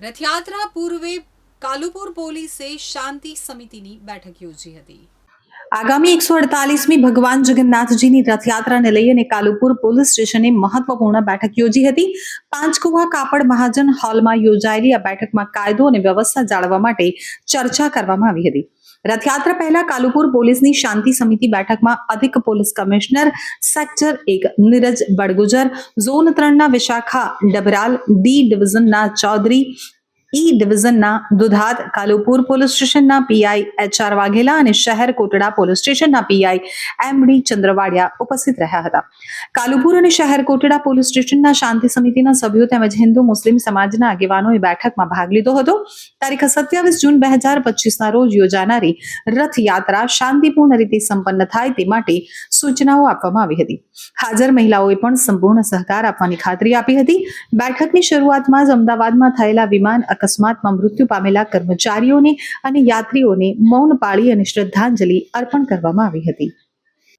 રથયાત્રા પૂર્વે કાલુપુર પોલીસે શાંતિ સમિતિની બેઠક યોજી હતી. આગામી એકસો અડતાલીસમી ભગવાન જગન્નાથજીની રથયાત્રાને લઈ કાલુપુર પોલીસ સ્ટેશને મહત્વપૂર્ણ બેઠક યોજી હતી. પાંચકુવા કાપડ મહાજન હોલમાં યોજાયેલી આ બેઠકમાં કાયદો અને વ્યવસ્થા જાળવવા માટે ચર્ચા કરવામાં આવી હતી. રથયાત્રા પહેલા કાલુપુર પોલીસની શાંતિ સમિતિ બેઠકમાં અધિક પોલીસ કમિશનર સેક્ટર એક નીરજ બડગુજર ઝોન ત્રણના વિશાખા ડબરાલ, ડી ડિવિઝનના ચૌધરી ઈ ડિવિઝનના દુધાત કાલુપુર પોલીસ સ્ટેશનના પીઆઈ એચ આર વાઘેલા અને શહેર કોટડા પોલીસ સ્ટેશનના પીઆઈ એમ ડી ચંદ્રવાડિયા ઉપસ્થિત રહ્યા હતા કાલુપુર અને શહેર કોટડા પોલીસ સ્ટેશનના શાંતિ સમિતિના સભ્યો તેમજ હિન્દુ મુસ્લિમ સમાજના આગેવાનોએ બેઠકમાં ભાગ લીધો હતો તારીખ સત્યાવીસ જૂન બે હજાર પચીસના રોજ યોજાનારી રથયાત્રા શાંતિપૂર્ણ રીતે સંપન્ન થાય તે માટે સૂચનાઓ આપવામાં આવી હતી હાજર મહિલાઓએ પણ સંપૂર્ણ સહકાર આપવાની ખાતરી આપી હતી બેઠકની શરૂઆતમાં જ અમદાવાદમાં થયેલા વિમાન અકસ્માતમાં મૃત્યુ પામેલા કર્મચારીઓને અને યાત્રીઓને મૌન પાળી અને શ્રદ્ધાંજલિ અર્પણ કરવામાં આવી હતી.